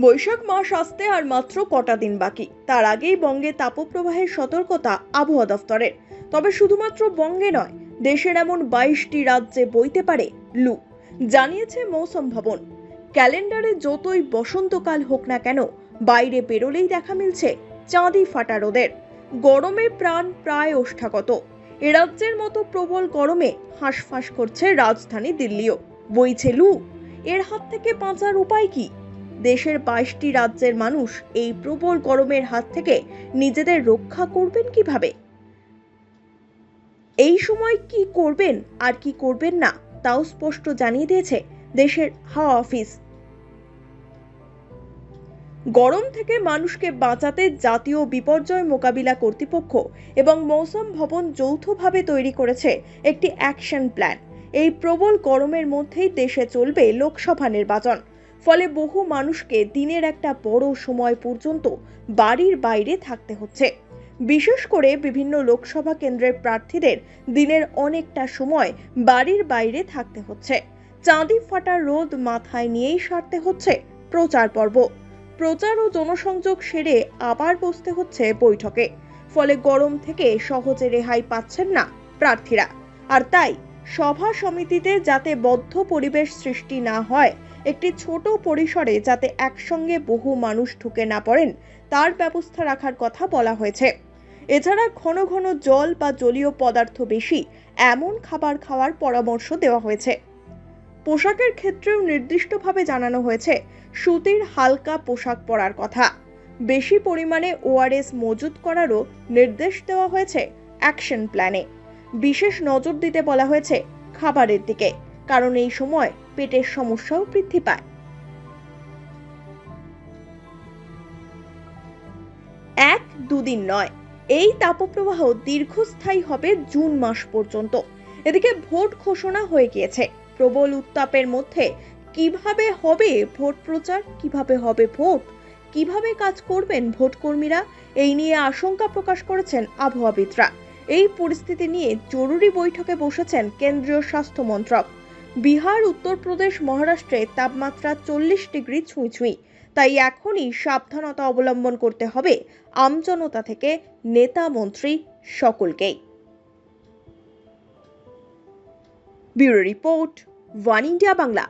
বৈশাখ মাস আসতে আর মাত্র কটা দিন বাকি। তার আগেই বঙ্গে তাপপ্রবাহের সতর্কতা আবহাওয়া দফতরের। তবে শুধুমাত্র বঙ্গে নয়, দেশের এমন বাইশটি রাজ্যে বইতে পারে লু, জানিয়েছে মৌসম ভবন। ক্যালেন্ডারে যতই বসন্তকাল হোক না কেন, বাইরে বেরোলেই দেখা মিলছে চাঁদি ফাটা রোদের। গরমে প্রাণ প্রায় ওষ্ঠাগত। এ রাজ্যের মতো প্রবল গরমে হাঁসফাঁস করছে রাজধানী দিল্লিও। বইছে লু, এর হাত থেকে বাঁচার উপায় কি? দেশের বাইশটি রাজ্যের মানুষ এই প্রবল গরমের হাত থেকে নিজেদের রক্ষা করবেন কীভাবে? এই সময় কি করবেন আর কি করবেন না, তাও স্পষ্ট জানিয়ে দিয়েছে দেশের হাওয়া অফিস। গরম থেকে মানুষকে বাঁচাতে জাতীয় বিপর্যয় মোকাবিলা কর্তৃপক্ষ এবং মৌসুম ভবন যৌথভাবে তৈরি করেছে একটি অ্যাকশন প্ল্যান। এই প্রবল গরমের মধ্যেই দেশে চলবে লোকসভা নির্বাচন। ফলে বহু মানুষকে দিনের একটা বড় সময় পর্যন্ত বাড়ির বাইরে থাকতে হচ্ছে। বিশেষ করে বিভিন্ন লোকসভা কেন্দ্রের প্রার্থীদের দিনের অনেকটা সময় বাড়ির বাইরে থাকতে হচ্ছে। চাঁদি ফাটা রোদ মাথায় নিয়েই সারতে হচ্ছে প্রচার পর্ব। প্রচার ও জনসংযোগ সেরে আবার বসতে হচ্ছে বৈঠকে। ফলে গরম থেকে সহজে রেহাই পাচ্ছেন না প্রার্থীরা। আর তাই সভা সমিতিতে যাতে বদ্ধ পরিবেশ সৃষ্টি না হয়, একটি ছোট পরিসরে যাতে একসঙ্গে বহু মানুষ ঢুকে না পড়েন, তার ব্যবস্থা রাখার কথা বলা হয়েছে। এছাড়া ঘন ঘন জল বা জলীয় পদার্থ বেশি, এমন খাবার খাওয়ার পরামর্শ দেওয়া হয়েছে। পোশাকের ক্ষেত্রেও নির্দিষ্টভাবে জানানো হয়েছে, সুতির হালকা পোশাক পরার কথা। বেশি পরিমাণে ওআরএস মজুত করারও নির্দেশ দেওয়া হয়েছে অ্যাকশন প্ল্যানে। বিশেষ নজর দিতে বলা হয়েছে খাবারের দিকে, কারণ এই সময় পেটের সমস্যাও বৃদ্ধি পায়। এক, দুদিন নয়। এই তাপপ্রবাহ দীর্ঘস্থায়ী হবে জুন মাস পর্যন্ত। এদিকে ভোট ঘোষণা হয়ে গিয়েছে। প্রবল উত্তাপের মধ্যে কীভাবে হবে ভোট প্রচার, কীভাবে হবে ভোট, কীভাবে কাজ করবেন ভোট কর্মীরা এই নিয়ে আশঙ্কা প্রকাশ করেছেন আবহাওয়াবিদরা। এই পরিস্থিতি নিয়ে জরুরি বৈঠকে বসেছেন কেন্দ্রীয় স্বাস্থ্য মন্ত্রক। বিহার, উত্তরপ্রদেশ, মহারাষ্ট্রে তাপমাত্রা চল্লিশ ডিগ্রি ছুঁই ছুঁই। তাই এখনই সাবধানতা অবলম্বন করতে হবে আমজনতা থেকে নেতা মন্ত্রী সকলকেই। Bureau report, one India Bangla.